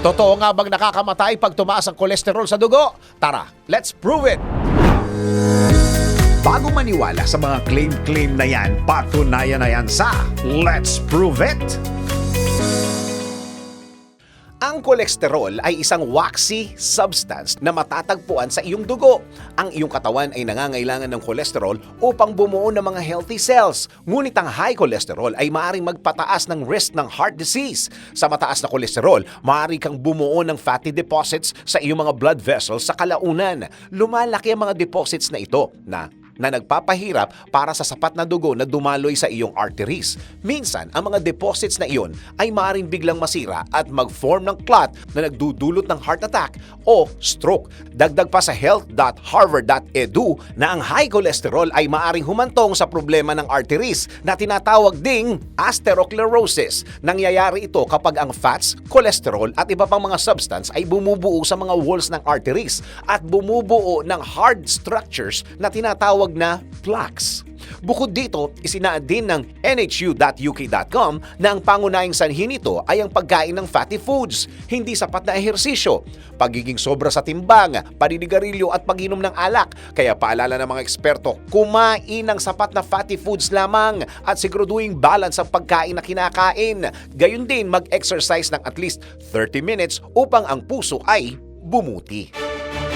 Totoo nga bang nakakamatay pag tumaas ang kolesterol sa dugo? Tara, let's prove it! Bago maniwala sa mga claim-claim na yan, patunayan na yan sa Let's Prove It! Ang kolesterol ay isang waxy substance na matatagpuan sa iyong dugo. Ang iyong katawan ay nangangailangan ng kolesterol upang bumuo ng mga healthy cells. Ngunit ang high cholesterol ay maaaring magpataas ng risk ng heart disease. Sa mataas na kolesterol, maaari kang bumuo ng fatty deposits sa iyong mga blood vessels sa kalaunan. Lumalaki ang mga deposits na ito na na nagpapahirap para sa sapat na dugo na dumaloy sa iyong arteries. Minsan, ang mga deposits na iyon ay maaaring biglang masira at mag-form ng clot na nagdudulot ng heart attack o stroke. Dagdag pa sa health.harvard.edu na ang high cholesterol ay maaaring humantong sa problema ng arteries na tinatawag ding atherosclerosis. Nangyayari ito kapag ang fats, cholesterol at iba pang mga substance ay bumubuo sa mga walls ng arteries at bumubuo ng hard structures na tinatawag na plaques. Bukod dito, isinaad din ng NHU.UK.com na ang pangunahing sanhi nito ay ang pagkain ng fatty foods, hindi sapat na ehersisyo, pagiging sobra sa timbang, paninigarilyo at pag-inom ng alak. Kaya paalala ng mga eksperto, kumain ng sapat na fatty foods lamang at siguraduhin balance ang pagkain na kinakain. Gayun din mag-exercise ng at least 30 minutes upang ang puso ay bumuti.